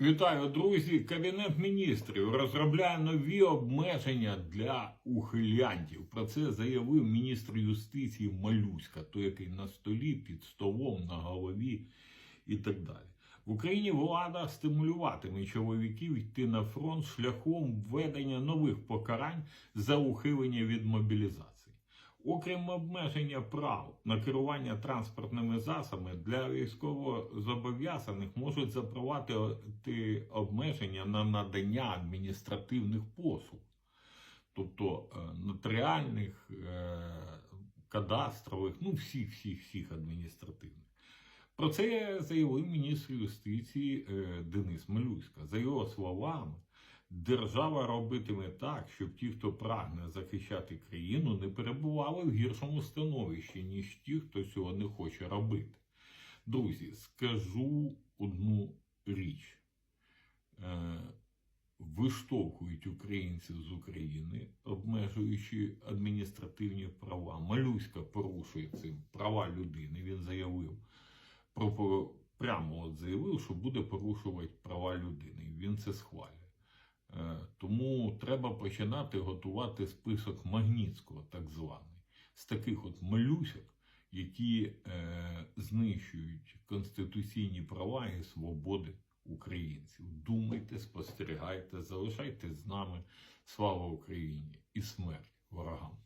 Вітаю, друзі! Кабінет міністрів розробляє нові обмеження для ухилянтів. Про це заявив міністр юстиції Малюська, той, який на столі, під столом, на голові і так далі. В Україні влада стимулюватиме чоловіків йти на фронт шляхом введення нових покарань за ухилення від мобілізації. Окрім обмеження прав на керування транспортними засобами, для військовозобов'язаних можуть запровадити обмеження на надання адміністративних послуг, тобто е, нотаріальних, е, кадастрових, ну всіх, всіх, всіх адміністративних. Про це заявив міністр юстиції е, Денис Малюська. За його словами, держава робитиме так, щоб ті, хто прагне захищати країну, не перебували в гіршому становищі, ніж ті, хто цього не хоче робити. Друзі, скажу одну річ. Е, Виштовхують українців з України, обмежуючи адміністративні права. Малюська порушує цим права людини. Він заявив про прямо от заявив, що буде порушувати права людини. Він це схвалює. Е, Тому треба починати готувати список Магнітського, так званий, з таких от малюсяк, які е, знищують конституційні права і свободи українців. Думайте, спостерігайте, залишайтесь з нами. Слава Україні і смерть ворогам!